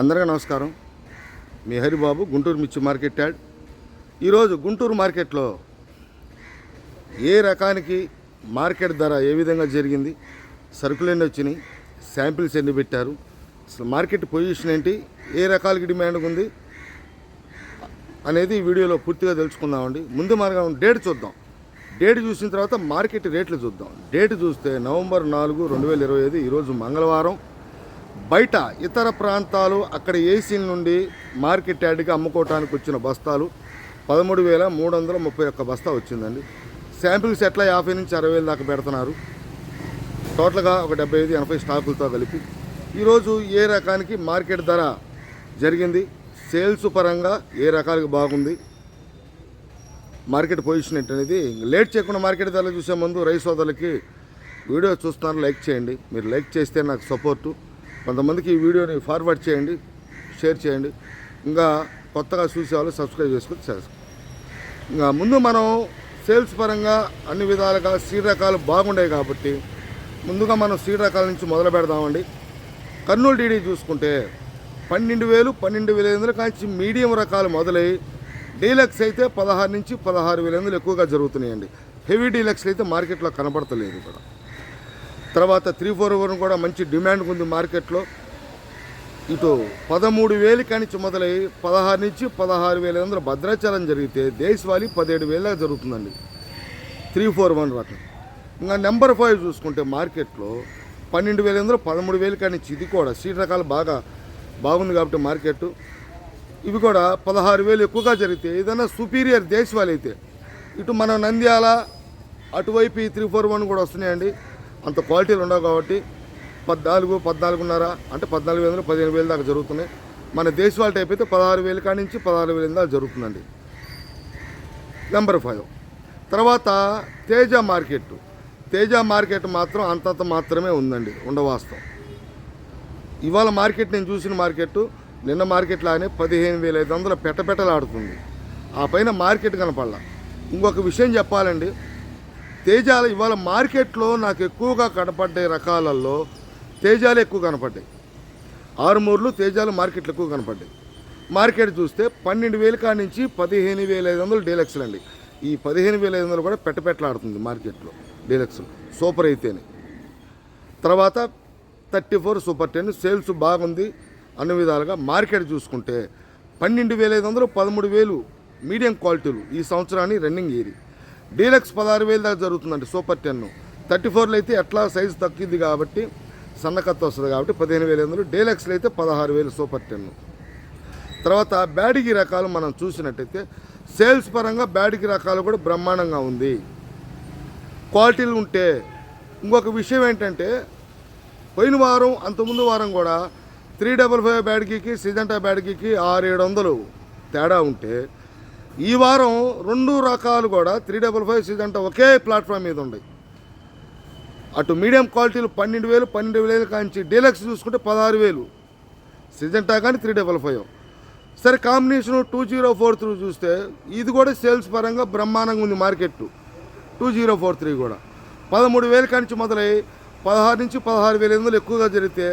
అందరికీ నమస్కారం. మీ హరిబాబు గుంటూరు మిర్చి మార్కెట్ యాడ్. ఈరోజు గుంటూరు మార్కెట్లో ఏ రకానికి మార్కెట్ ధర ఏ విధంగా జరిగింది? సరుకులు ఎన్ని వచ్చినాయి శాంపిల్స్ ఎన్ని పెట్టారు? అసలు మార్కెట్ పొజిషన్ ఏంటి? ఏ రకాలకి డిమాండ్ ఉంది? అనేది ఈ వీడియోలో పూర్తిగా తెలుసుకుందామండి. ముందు మార్గం డేట్ చూద్దాం. డేట్ చూసిన తర్వాత మార్కెట్ రేట్లు చూద్దాం. డేట్ చూస్తే నవంబర్ నాలుగు రెండు వేల ఇరవై ఐదు ఈరోజు మంగళవారం. బయట ఇతర ప్రాంతాలు అక్కడ ఏసీ నుండి మార్కెట్ యార్డ్కి అమ్ముకోవటానికి వచ్చిన బస్తాలు పదమూడు వేల మూడు వందల ముప్పై ఒక్క బస్తా వచ్చిందండి. శాంపిల్స్ ఎట్లా యాభై నుంచి అరవై వేలు దాకా పెడుతున్నారు. టోటల్గా ఒక డెబ్బై ఐదు ఎనభై స్టాకులతో కలిపి. ఈరోజు ఏ రకానికి మార్కెట్ ధర జరిగింది? సేల్స్ పరంగా ఏ రకాలకు బాగుంది? మార్కెట్ పొజిషన్ ఏంటనేది లేట్ చేయకుండా మార్కెట్ ధరలు చూసే ముందు రైస్ సోదరులకి వీడియో చూస్తున్నారు లైక్ చేయండి. మీరు లైక్ చేస్తే నాకు సపోర్టు. కొంతమందికి ఈ వీడియోని ఫార్వర్డ్ చేయండి షేర్ చేయండి. ఇంకా కొత్తగా చూసేవాళ్ళు సబ్స్క్రైబ్ చేసుకుని చేస్తాం ఇంకా ముందు మనం సేల్స్ పరంగా అన్ని విధాలుగా సీడ్ రకాలు బాగుండాయి కాబట్టి ముందుగా మనం సీడ్ రకాల నుంచి మొదలు పెడదామండి. కర్నూలు డీడీ చూసుకుంటే పన్నెండు వేలు పన్నెండు వేల ఎనిమిది కాంచి మీడియం రకాలు మొదలై డీలక్స్ అయితే పదహారు నుంచి పదహారు వేల ఎనిమిది ఎక్కువగా జరుగుతున్నాయండి. హెవీ డీలక్స్ అయితే మార్కెట్లో కనబడతలేదు ఇక్కడ. తర్వాత త్రీ ఫోర్ వన్ కూడా మంచి డిమాండ్ ఉంది మార్కెట్లో. ఇటు పదమూడు వేలు కానించి మొదలై పదహారు నుంచి పదహారు వేల వందల భద్రాచలం జరిగితే దేశవాళీ పదిహేడు వేల జరుగుతుందండి. త్రీ ఫోర్ వన్ రకం. ఇంకా నెంబర్ ఫైవ్ చూసుకుంటే మార్కెట్లో పన్నెండు వేల వందలు పదమూడు వేలు కానించి ఇది కూడా సీట్ రకాలు బాగా బాగుంది కాబట్టి మార్కెట్ ఇవి కూడా పదహారు వేలు ఎక్కువగా జరిగితే ఏదైనా సుపీరియర్ దేశవాళీ అయితే. ఇటు మన నంద్యాల అటువైపు ఈ త్రీ ఫోర్ వన్ కూడా వస్తున్నాయండి. అంత క్వాలిటీలు ఉండవు కాబట్టి పద్నాలుగు పద్నాలుగున్నర అంటే పద్నాలుగు వేలు పదిహేను వేలు దాకా జరుగుతున్నాయి. మన దేశవాళీ టైప్ అయితే పదహారు వేలు కాడి నుంచి పదహారు వేల దాకా జరుగుతుందండి. నెంబర్ ఫైవ్ తర్వాత తేజ మార్కెట్. తేజ మార్కెట్ మాత్రం అంతంత మాత్రమే ఉందండి ఉండవాస్తవం ఇవాళ మార్కెట్ నేను చూసిన మార్కెట్ నిన్న మార్కెట్ లాగానే పదిహేను వేల ఐదు వందల పెట్టపెట్టలాడుతుంది ఆ పైన మార్కెట్ కనపడాల. ఇంకొక విషయం చెప్పాలండి తేజాలు ఇవాళ మార్కెట్లో నాకు ఎక్కువగా కనపడ్డే రకాలలో తేజాలు ఎక్కువ కనపడ్డాయి. ఆరుమూరులు తేజాలు మార్కెట్లు ఎక్కువ కనపడ్డాయి. మార్కెట్ చూస్తే పన్నెండు వేల కాడి నుంచి పదిహేను వేల ఐదు వందలు డీలక్స్లు అండి. ఈ పదిహేను వేల ఐదు వందలు కూడా పెట్టపెట్టలాడుతుంది మార్కెట్లో డీలక్స్ సూపర్ అయితేనే. తర్వాత thirty four super ten sales బాగుంది అన్ని విధాలుగా మార్కెట్ చూసుకుంటే పన్నెండు వేల ఐదు వందలు పదమూడు వేలు మీడియం క్వాలిటీలు ఈ సంవత్సరాన్ని రన్నింగ్ ఏరి. డీలక్స్ పదహారు వేలు దాకా జరుగుతుందండి సూపర్ టెన్. థర్టీ ఫోర్లో అయితే ఎట్లా సైజు తగ్గింది కాబట్టి సన్నకత్త వస్తుంది కాబట్టి పదిహేను వేల ఎనిమిది వందలు డీలక్స్లో అయితే పదహారు వేలు సూపర్ టెన్. తర్వాత బ్యాడిగి రకాలు మనం చూసినట్టయితే సేల్స్ పరంగా బ్యాడిగి రకాలు కూడా బ్రహ్మాండంగా ఉంది. క్వాలిటీలు ఉంటే ఇంకొక విషయం ఏంటంటే పోయిన వారం అంతకుముందు వారం కూడా త్రీ డబల్ ఫైవ్ బ్యాడ్కి సిజంటా బ్యాడ్కి ఆరు ఏడు వందలు తేడా ఉంటే ఈ వారం రెండు రకాలు కూడా త్రీ డబల్ ఫైవ్ సిజంటా ఒకే ప్లాట్ఫామ్ మీద ఉన్నాయి అటు మీడియం క్వాలిటీలు పన్నెండు వేలు పన్నెండు వేలు కాంచి డీలక్స్ చూసుకుంటే పదహారు వేలు. సిజెంటా కానీ త్రీ డబల్ ఫైవ్. సరే combination two zero four three చూస్తే ఇది కూడా సేల్స్ పరంగా బ్రహ్మాండంగా ఉంది market two zero four three కూడా. పదమూడు వేల కానించి మొదలై పదహారు నుంచి పదహారు వేల ఎనిమిది ఎక్కువగా జరిగితే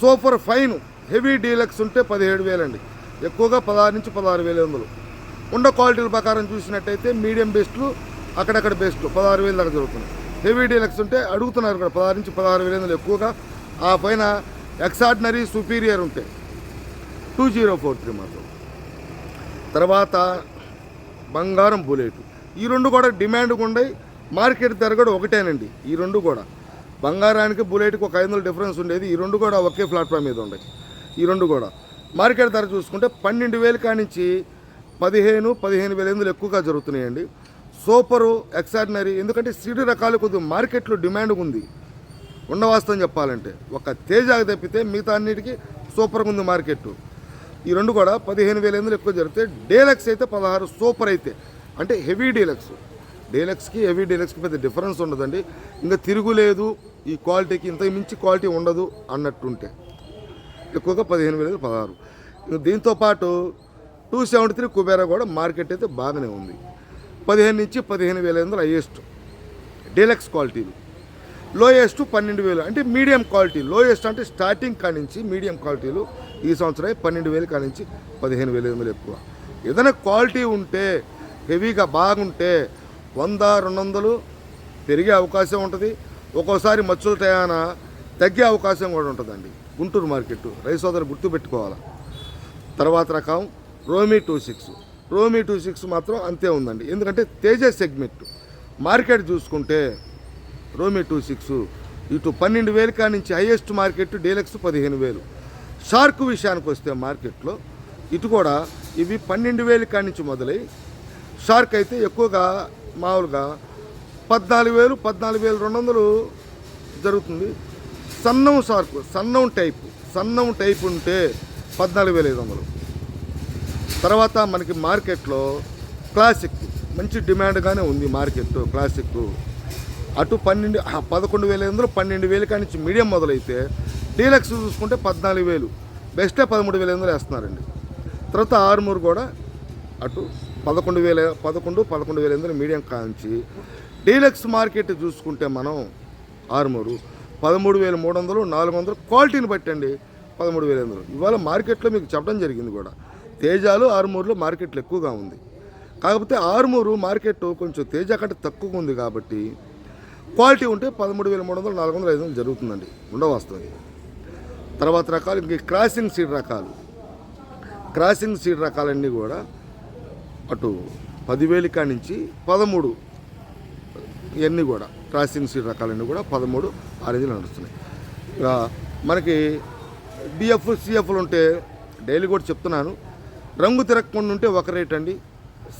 సూపర్ ఫైన్ హెవీ డీలక్స్ ఉంటే పదిహేడు వేలండి. ఎక్కువగా పదహారు నుంచి పదహారు వేల ఎనిమిది ఉండ క్వాలిటీల ప్రకారం చూసినట్టయితే మీడియం బెస్ట్లు అక్కడక్కడ బెస్ట్ పదహారు వేలు దాకా జరుగుతున్నాయి. హెవీ డీలక్స్ ఉంటే అడుగుతున్నారు ఇక్కడ పదహారు నుంచి పదహారు వేల వందలు ఎక్కువగా. ఆ పైన ఎక్సార్డినరీ సుపీరియర్ ఉంటాయి టూ జీరో ఫోర్ త్రీ మాత్రం. తర్వాత బంగారం బుల్లెట్ ఈ రెండు కూడా డిమాండ్ ఉండే మార్కెట్ ధర కూడా ఒకటేనండి. ఈ రెండు కూడా. బంగారానికి బుల్లెట్కి ఒక ఐదు వందల డిఫరెన్స్ ఉండేది. ఈ రెండు కూడా ఒకే ప్లాట్ఫామ్ మీద ఉన్నాయి ఈ రెండు కూడా. మార్కెట్ ధర చూసుకుంటే పన్నెండు వేలు కానించి పదిహేను పదిహేను వేల ఎనిమిదిలు ఎక్కువగా జరుగుతున్నాయండి. సూపరు ఎక్సార్డినరీ ఎందుకంటే సిడి రకాలు కొద్దిగా మార్కెట్లో డిమాండ్ ఉంది. ఉండవాస్తవం చెప్పాలంటే ఒక తేజాకి తప్పితే మిగతా అన్నిటికీ సూపర్గా ఉంది మార్కెట్ ఈ రెండు కూడా పదిహేను వేల ఎనిమిది ఎక్కువ జరిగితే డీలక్స్ అయితే పదహారు సూపర్ అయితే అంటే హెవీ డీలక్స్. డీలక్స్కి హెవీ డీలక్స్కి పెద్ద డిఫరెన్స్ ఉండదండి. ఇంకా తిరుగులేదు ఈ క్వాలిటీకి ఇంత మించి క్వాలిటీ ఉండదు అన్నట్టుంటే. ఎక్కువగా పదిహేను వేల పదహారు. దీంతోపాటు దీంతో పాటు టూ సెవెంటీ త్రీ కుబేరా కూడా మార్కెట్ అయితే బాగానే ఉంది. పదిహేను నుంచి పదిహేను వేల ఎనిమిది హైయెస్ట్ డీలక్స్ క్వాలిటీలు లోయెస్ట్ పన్నెండు వేలు. అంటే మీడియం క్వాలిటీ లోయెస్ట్ అంటే స్టార్టింగ్ కానించి మీడియం క్వాలిటీలు ఈ సంవత్సరం పన్నెండు వేలు కానించి పదిహేను వేల ఐదు వందలు ఎక్కువ. ఏదైనా క్వాలిటీ ఉంటే హెవీగా బాగుంటే వంద రెండు వందలు పెరిగే అవకాశం ఉంటుంది. ఒక్కోసారి మచ్చుల తయాన తగ్గే అవకాశం కూడా ఉంటుందండి. గుంటూరు మార్కెట్. రైస్ సోదరు గుర్తుపెట్టుకోవాలి? తర్వాత రకం రోమీ టూ సిక్స్. రోమీ టూ సిక్స్ మాత్రం అంతే ఉందండి. ఎందుకంటే తేజ సెగ్మెంట్. మార్కెట్ చూసుకుంటే రోమీ టూ సిక్స్ ఇటు పన్నెండు వేలు కానించి హైయెస్ట్ మార్కెట్ డీలక్స్ పదిహేను వేలు. షార్క్ విషయానికి వస్తే మార్కెట్లో ఇటు కూడా ఇవి పన్నెండు వేలు కానించి మొదలై షార్క్ అయితే ఎక్కువగా మామూలుగా పద్నాలుగు వేలు పద్నాలుగు వేలు రెండు వందలు జరుగుతుంది. సన్నం షార్క్ సన్నం టైప్ సన్నం టైప్ ఉంటే పద్నాలుగు వేల ఐదు వందలు. తర్వాత మనకి మార్కెట్లో క్లాసిక్ మంచి డిమాండ్గానే ఉంది మార్కెట్ క్లాసిక్. అటు పన్నెండు పదకొండు వేల ఐదు పన్నెండు వేలు కాడి నుంచి మీడియం మొదలైతే డీలక్స్ చూసుకుంటే పద్నాలుగు వేలు బెస్టే పదమూడు వేల ఐదు వేస్తున్నారండి. తర్వాత ఆరుమూరు కూడా అటు పదకొండు వేల పదకొండు పదకొండు వేల ఎనిమిది మీడియం కాంచి డీలక్స్ మార్కెట్ చూసుకుంటే మనం ఆరుమూరు పదమూడు వేల మూడు వందలు నాలుగు వందలు క్వాలిటీని బట్టండి పదమూడు వేల ఎనిమిది ఇవాళ మార్కెట్లో మీకు చెప్పడం జరిగింది కూడా. తేజాలు ఆరుమూరులో మార్కెట్లు ఎక్కువగా ఉంది. కాకపోతే ఆరుమూరు మార్కెట్ కొంచెం తేజ కంటే తక్కువగా ఉంది కాబట్టి క్వాలిటీ ఉంటే పదమూడు వేల మూడు వందలు నాలుగు వందలు ఐదు వందలు జరుగుతుందండి ఉండవస్తుంది తర్వాత రకాలు ఇంక క్రాసింగ్ సీడ్ రకాలు. క్రాసింగ్ సీడ్ రకాలన్నీ కూడా అటు పదివేలు కాడి నుంచి పదమూడు ఇవన్నీ కూడా క్రాసింగ్ సీడ్ రకాలన్నీ కూడా పదమూడు ఆ నడుస్తున్నాయి. ఇక మనకి డిఎఫ్ సిఎఫ్లు ఉంటే డైలీ కూడా చెప్తున్నాను. రంగు తిరగకుండా ఉంటే ఒక రేట్ అండి.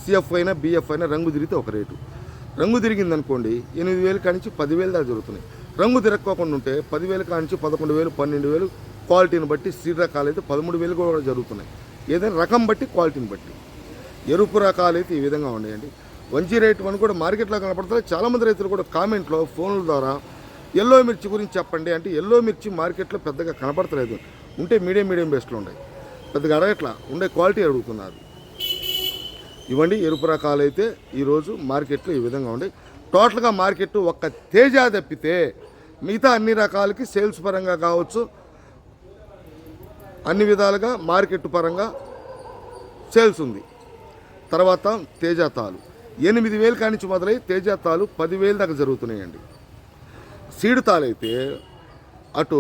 సిఎఫ్ అయినా బిఎఫ్ అయినా రంగు తిరిగితే ఒక రేటు. రంగు తిరిగింది అనుకోండి ఎనిమిది వేలు కానించి పదివేలు దాకా జరుగుతున్నాయి. రంగు తిరగకోకుండా ఉంటే పదివేలు కానించి పదకొండు వేలు పన్నెండు వేలు క్వాలిటీని బట్టి సీడ్ రకాలు అయితే పదమూడు వేలు కూడా జరుగుతున్నాయి. ఏదైనా రకం బట్టి క్వాలిటీని బట్టి. ఎరుపు రకాలు అయితే ఈ విధంగా ఉన్నాయండి. వంచి రేట్ వన్ కూడా మార్కెట్లో కనపడుతుంది చాలామంది రైతులు కూడా కామెంట్లో ఫోన్ల ద్వారా ఎల్లో మిర్చి గురించి చెప్పండి అంటే ఎల్లో మిర్చి మార్కెట్లో పెద్దగా కనపడతలేదు. ఉంటే మీడియం మీడియం బేస్లో ఉన్నాయి. పెద్దగా అడగట్లా ఉండే క్వాలిటీ అడుగుతున్నారు. ఇవ్వండి ఎరుపు రకాలు అయితే ఈరోజు మార్కెట్లో ఈ విధంగా ఉండే. టోటల్గా మార్కెట్ ఒక్క తేజ తప్పితే మిగతా అన్ని రకాలకి సేల్స్ పరంగా కావచ్చు అన్ని విధాలుగా మార్కెట్ పరంగా సేల్స్ ఉంది. తర్వాత తేజతాలు ఎనిమిది వేలు కానించి మొదలై తేజతాలు పదివేలు దాకా జరుగుతున్నాయండి. సీడుతాలు అటు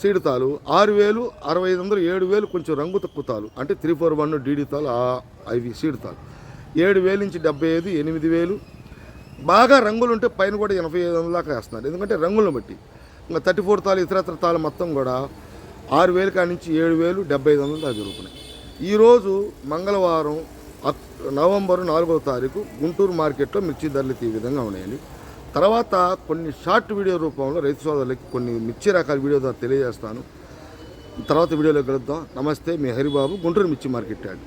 సీడ్ తాలు. ఆరు వేలు అరవై ఐదు వందలు ఏడు వేలు కొంచెం రంగు తక్కువ తాలు. అంటే త్రీ ఫోర్ వన్ డీడీ తాలు అవి సీడ్ తాలు. ఏడు వేలు నుంచి డెబ్బై ఐదు ఎనిమిది వేలు. బాగా రంగులు ఉంటే పైన కూడా ఎనభై ఐదు వందల దాకా వేస్తున్నారు. ఎందుకంటే రంగులను బట్టి. ఇంకా థర్టీ ఫోర్ తాలు ఇతరత్ర తాలు మొత్తం కూడా ఆరు వేలు కాడి నుంచి ఏడు వేలు డెబ్బై ఐదు వందలు దాకా జరుగుతున్నాయి. ఈరోజు మంగళవారం అక్ నవంబర్ నాలుగో తారీఖు గుంటూరు మార్కెట్లో మిర్చి ధరలు ఈ విధంగా ఉన్నాయండి. తర్వాత కొన్ని షార్ట్ వీడియో రూపంలో రైతు సోదరులకి కొన్ని మిర్చి రకాల వీడియో ద్వారా తెలియజేస్తాను. తర్వాత వీడియోలో కలుద్దాం. నమస్తే మీ హరిబాబు గుంటూరు మిర్చి మార్కెట్ యార్డ్.